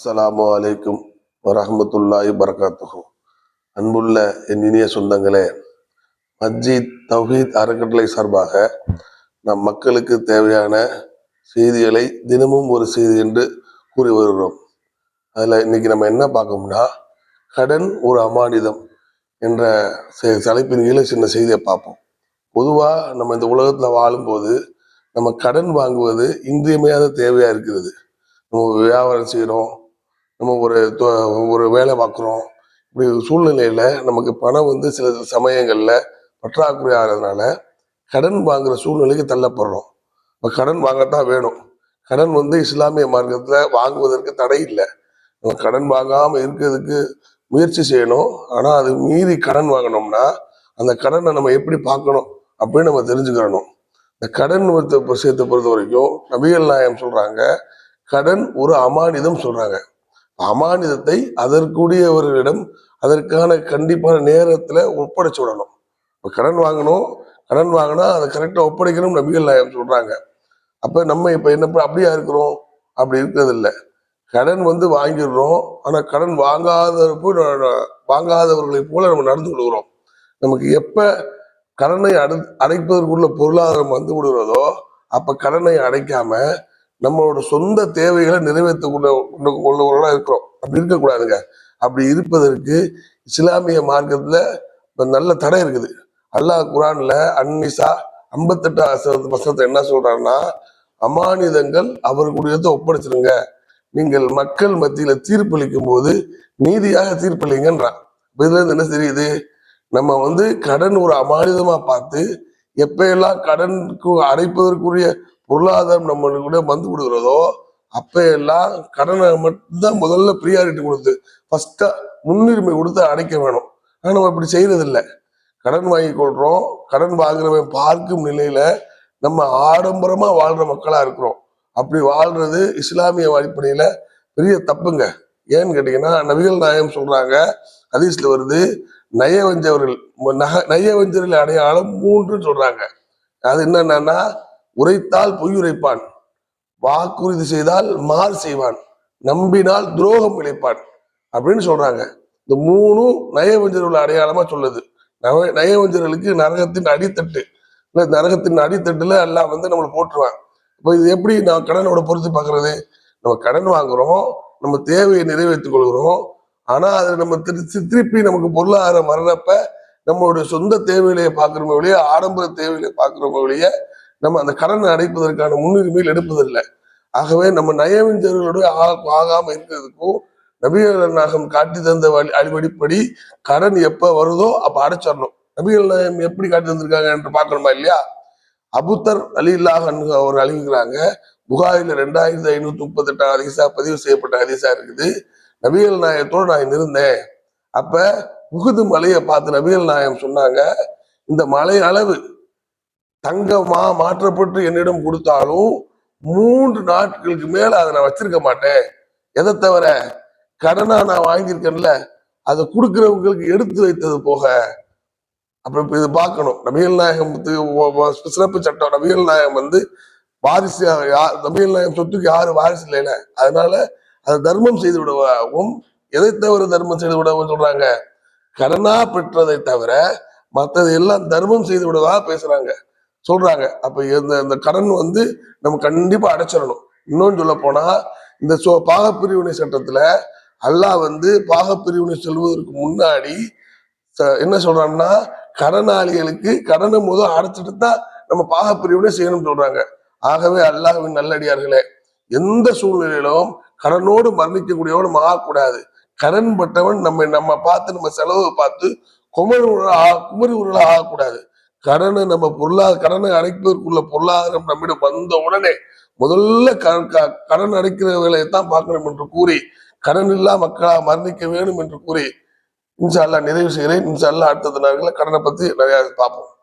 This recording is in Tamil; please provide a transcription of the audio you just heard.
அஸ்லாமு அலைக்கும் வரஹ்மத்துல்லாஹி பரகாத்துகும் அன்புள்ள என் இனிய சொந்தங்களே மஸ்ஜித் தௌஹீத் அறக்கட்டளை சார்பாக நம் மக்களுக்கு தேவையான செய்திகளை தினமும் ஒரு செய்தி என்று கூறி வருகிறோம். அதில் இன்னைக்கு நம்ம என்ன பார்க்கோம்னா கடன் ஒரு அமானிதம் என்ற தலைப்பின் கீழே சின்ன செய்தியை பார்ப்போம். பொதுவாக நம்ம இந்த உலகத்தில் வாழும்போது நம்ம கடன் வாங்குவது இன்றியமையாத தேவையாக இருக்கிறது. நம்ம வியாபாரம் செய்கிறோம் நம்ம ஒரு தொ- ஒரு வேலை பார்க்குறோம். இப்படி சூழ்நிலையில் நமக்கு பணம் வந்து சில சமயங்களில் பற்றாக்குறை ஆகிறதுனால கடன் வாங்குகிற சூழ்நிலைக்கு தள்ளப்படுறோம். இப்போ கடன் வாங்கத்தான் வேணும். கடன் வந்து இஸ்லாமிய மார்க்கத்தில் வாங்குவதற்கு தடை இல்லை. நம்ம கடன் வாங்காமல் இருக்கிறதுக்கு முயற்சி செய்யணும். ஆனால் அது மீறி கடன் வாங்கினோம்னா அந்த கடனை நம்ம எப்படி பார்க்கணும் அப்படின்னு நம்ம தெரிஞ்சுக்கிறணும். இந்த கடன் விஷயத்தை பொறுத்த வரைக்கும் நபிகள் நாயம் சொல்கிறாங்க கடன் ஒரு அமானிதம் சொல்கிறாங்க அமானிதத்தை அதற்குரியவர்களிடம் அதற்கான கண்டிப்பான நேரத்தில் ஒப்படைச்சு விடணும். இப்போ கடன் வாங்கணும் கடன் வாங்கினா அதை கரெக்டாக ஒப்படைக்கணும் நபிகள் நாயம் சொல்கிறாங்க அப்போ நம்ம இப்போ என்ன அப்படியா இருக்கிறோம்? அப்படி இருக்கிறது இல்லை. கடன் வந்து வாங்கிடுறோம். ஆனால் கடன் வாங்காதவர்கள் வாங்காதவர்களை போல நம்ம நடந்து கொள்கிறோம். நமக்கு எப்போ கடனை அடை அடைப்பதற்குள்ள பொருளாதாரம் வந்து விடுகிறதோ அப்போ கடனை அடைக்காமல் நம்மளோட சொந்த தேவைகளை நிறைவேற்ற கொள்ளவர்களா இருக்கிறோம். அப்படி இருக்கக்கூடாதுங்க. அப்படி இருப்பதற்கு இஸ்லாமிய மார்க்கத்துல இப்போ நல்ல தடை இருக்குது. அல்லாஹ் குரான்ல அன்னிசா ஐம்பத்தெட்டு வசனத்தை என்ன சொல்றாருன்னா அமானிதங்கள் அவர்களுடையதை ஒப்படைச்சிருங்க. நீங்கள் மக்கள் மத்தியில தீர்ப்பளிக்கும் போது நீதியாக தீர்ப்பளிங்கன்றான். இப்ப இதுல இருந்து என்ன தெரியுது? நம்ம வந்து கடன் ஒரு அமானிதமா பார்த்து எப்ப எல்லாம் கடனுக்கு அடைப்பதற்குரிய பொருளாதாரம் நம்மளுடைய வந்து விடுகிறதோ அப்போ எல்லாம் கடனை மட்டும்தான் முதல்ல ப்ரியாரிட்டி கொடுத்து ஃபஸ்ட்டாக முன்னுரிமை கொடுத்து அடைக்க வேணும். ஆனால் நம்ம இப்படி செய்யறது கடன் வாங்கி கொள்றோம். கடன் வாங்குறவன் பார்க்கும் நிலையில நம்ம ஆடம்பரமா வாழ்ற மக்களா இருக்கிறோம். அப்படி வாழ்றது இஸ்லாமிய அடிப்படையில பெரிய தப்புங்க. ஏன்னு கேட்டீங்கன்னா நபிகள் நாயம் சொல்றாங்க ஹதீஸ்ல வருது நயவஞ்சவர்கள் நக நயவஞ்சரில் அடையாளம் மூன்று சொல்றாங்க. அது என்னன்னா உரைத்தால் பொய் உரைப்பான் வாக்குறுதி செய்தால் மாறு செய்வான். நம்பினால் துரோகம் இழைப்பான். அப்படின்னு சொல்றாங்க. இந்த மூணும் நயவஞ்சர்கள் அடையாளமா சொல்லுது. நவ- நயவஞ்சர்களுக்கு நரகத்தின் அடித்தட்டு. இல்ல நரகத்தின் அடித்தட்டுல எல்லாம் வந்து நம்மளை போட்டுருவான் இப்போ இது எப்படி நான் கடனோட பொறுத்து பார்க்கறது நம்ம கடன் வாங்குறோம். நம்ம தேவையை நிறைவேற்றிக் கொள்கிறோம். ஆனா அது நம்ம திரு- திருப்பி நமக்கு பொருளாதாரம் வர்றப்ப நம்மளுடைய சொந்த தேவையிலேயே பார்க்குறோமோ வழியே ஆடம்பர தேவையிலே பார்க்குறோமோ வழியே நம்ம அந்த கடனை அடைப்பதற்கான முன்னுரிமையில் எடுப்பதில்லை. ஆகவே நம்ம நயவஞ்சர்களோட ஆ- ஆகாம இருக்கிறதுக்கும் நபிகள் நாயகம் காட்டி தந்த வழி அடிப்படிப்படி கடன் எப்ப வருதோ அப்ப அடைச்சிடணும். நபிகள் நாயகம் எப்படி காட்டி தந்திருக்காங்க என்று பார்க்கணுமா இல்லையா? அபுத்தர் அலி இல்லாஹ் அவர் அழிவுகிறாங்க புகாரில ரெண்டாயிரத்தி ஐநூத்தி முப்பத்தி எட்டாம் ஹதீஸா பதிவு செய்யப்பட்ட ஹதீஸா இருக்குது. நபிகள் நாயகத்தோடு நான் இருந்தேன். அப்ப புகுது மலையை பார்த்து நபிகள் நாயகம் சொன்னாங்க இந்த மலை அளவு தங்கமா மாற்றப்பட்டு என்னிடம் கொடுத்தாலும் மூன்று நாட்களுக்கு மேல அதை நான் வச்சிருக்க மாட்டேன். எதை தவிர கடனா நான் வாங்கியிருக்கேன்ல அதை கொடுக்குறவங்களுக்கு எடுத்து வைத்தது போக அப்புறம் இப்ப இது பார்க்கணும். நபிகள் நாயகம் சிறப்பு சட்டம் நபிகள் நாயகம் வந்து வாரிசு யா- நபிகள் நாயகம் சொத்துக்கு யாரும் வாரிசு இல்லைல அதனால அதை தர்மம் செய்து விடுவாகவும் எதை தவிர தர்மம் செய்து விடவும் சொல்றாங்க? கடனா பெற்றதை தவிர மற்றது எல்லாம் தர்மம் செய்து விடவா பேசுறாங்க. சொல்றாங்க. அப்ப இந்த இந்த கடன் வந்து நம்ம கண்டிப்பா அடைச்சிடணும். இன்னொன்னு சொல்ல போனா இந்த சோ பாகப்பிரிவினை சட்டத்துல அல்லாஹ் வந்து பாகப்பிரிவினை செல்வதற்கு முன்னாடி என்ன சொல்றாங்கன்னா கடனாளிகளுக்கு கடனை முதல் அடைச்சிட்டு தான் நம்ம பாகப்பிரிவினை செய்யணும்னு சொல்றாங்க. ஆகவே அல்லாஹின் நல்லடியார்களே எந்த சூழ்நிலையிலும் கடனோடு மரணிக்கக்கூடியவனும் ஆகக்கூடாது. கடன் பட்டவன் நம்ம நம்ம பார்த்து நம்ம செலவு பார்த்து குமரி உருளா ஆ- குமரி உருளா ஆகக்கூடாது. கடனை நம்ம பொருளாதார கடனை அடைப்பதற்குள்ள பொருளாதாரம் நம்மிடம் வந்த உடனே முதல்ல க- கடன் அடைக்கிற வேலையை தான் பார்க்கணும் என்று கூறி கடன் இல்லா மக்களா மரணிக்க வேணும் என்று கூறி இன்ஷா அல்லா நிறைவு செய்கிறேன். இன்ஷா அடுத்த நாட்களில் கடனை பத்தி நிறையா பார்ப்போம்.